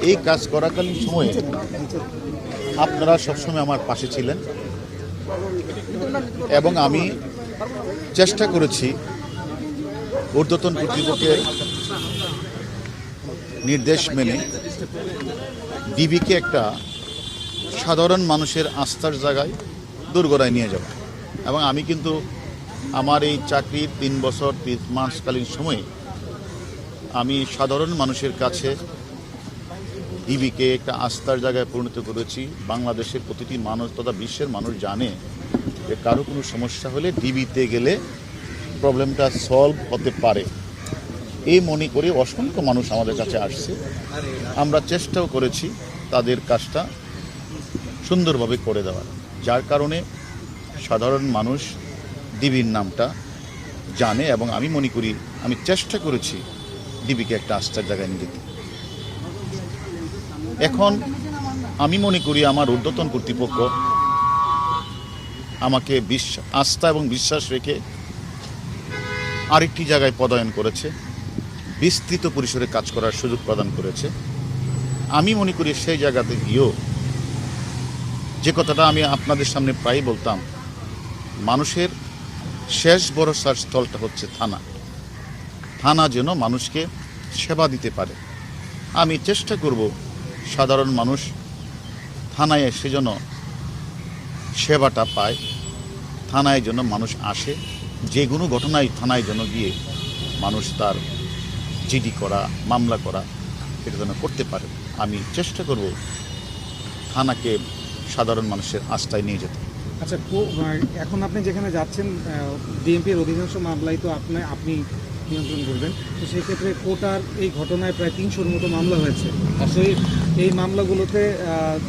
এই কাজ করাকালীন সময়ে আপনারা সবসময় আমার পাশে ছিলেন এবং আমি চেষ্টা করেছি ঊর্ধ্বতন কর্তৃপক্ষের নির্দেশ মেনে ডিবিকে একটা সাধারণ মানুষের আস্থার জায়গায় দুর্গড়ায় নিয়ে যাব এবং আমি কিন্তু আমার এই চাকরির তিন বছর, তিন মাসকালীন সময়ে আমি সাধারণ মানুষের কাছে ডিবিকে একটা আস্থার জায়গায় পরিণত করেছি। বাংলাদেশের প্রতিটি মানুষ তথা বিশ্বের মানুষ জানে যে কারও কোনো সমস্যা হলে ডিবিতে গেলে প্রবলেমটা সলভ হতে পারে। এই মনে করে অসংখ্য মানুষ আমাদের কাছে আসছে। আমরা চেষ্টাও করেছি তাদের কাজটা সুন্দরভাবে করে দেওয়ার। যার কারণে সাধারণ মানুষ ডিবির নামটা জানে এবং আমি মনে করি, আমি চেষ্টা করেছি ডিবিকে একটা আস্থার জায়গায় নিয়ে যেতে। এখন আমি মনে করি আমার ঊর্ধ্বতন কর্তৃপক্ষ আমাকে বিশ্বাস আস্থা এবং বিশ্বাস রেখে আরেকটি জায়গায় পদায়ন করেছে, বিস্তৃত পরিসরে কাজ করার সুযোগ প্রদান করেছে। আমি মনে করি সেই জায়গাতে গিয়েও যে কথাটা আমি আপনাদের সামনে প্রায় বলতাম, মানুষের শেষ ভরসার স্থলটা হচ্ছে থানা। থানা যেন মানুষকে সেবা দিতে পারে। আমি চেষ্টা করব সাধারণ মানুষ থানায় এসে যেন সেবাটা পায়, থানায় যেন মানুষ আসে, যে কোনো ঘটনায় থানায় যেন গিয়ে মানুষ তার জিডি করা, মামলা করা, এটা যেন করতে পারে। আমি চেষ্টা করব থানাকে সাধারণ মানুষের আস্থায় নিয়ে যেতে। আচ্ছা এখন আপনি যেখানে যাচ্ছেন ডিএমপির অধিকাংশ মামলায় তো আপনি আপনি নিয়ন্ত্রণ করবেন। তো সেই ক্ষেত্রে কোটার এই ঘটনায় প্রায় তিনশোর মতো মামলা হয়েছে। আর সেই এই মামলাগুলোতে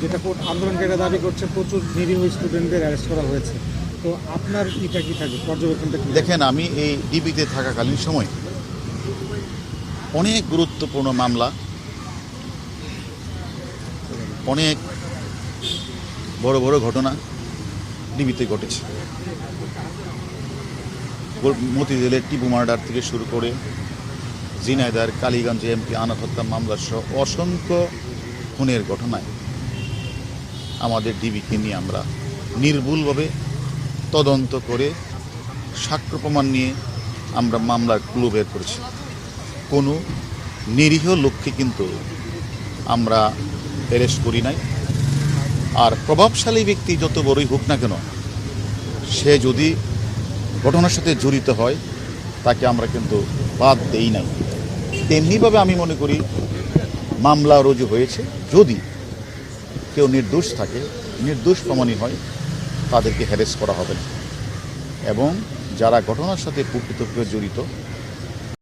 যেটা কোর্ট আন্দোলনকারীরা দাবি করছে, প্রচুর নিরীহ স্টুডেন্টদের অ্যারেস্ট করা হয়েছে। তো আপনার এটা কি থাকবে পর্যবেক্ষণটা কি? দেখেন, আমি এই ডিবিতে থাকাকালীন সময় অনেক গুরুত্বপূর্ণ মামলা, অনেক বড় বড় ঘটনা ডিবিতে ঘটেছে। মতিঝিলের টিপু মার্ডার থেকে শুরু করে জিনাইদার কালীগঞ্জ এমপি আনার হত্যা মামলা সহ অসংখ্য খুনের ঘটনায় আমাদের ডিবিকে নিয়ে আমরা নির্ভুলভাবে তদন্ত করে সাক্ষ্য প্রমাণ নিয়ে আমরা মামলার ক্লু বের করেছি। কোনো নিরীহ লোককে কিন্তু আমরা অ্যারেস্ট করি নাই। আর প্রভাবশালী ব্যক্তি যত বড়ই হোক না কেন, সে যদি ঘটনার সাথে জড়িত হয়, তাকে আমরা কিন্তু বাদ দেই নাই। তেমনিভাবে আমি মনে করি, মামলা রুজু হয়েছে। যদি কেউ নির্দোষ থাকে, নির্দোষ প্রমাণই হয়, তাদেরকে হ্যারেস করা হবে এবং যারা ঘটনার সাথে প্রকৃতভাবে জড়িত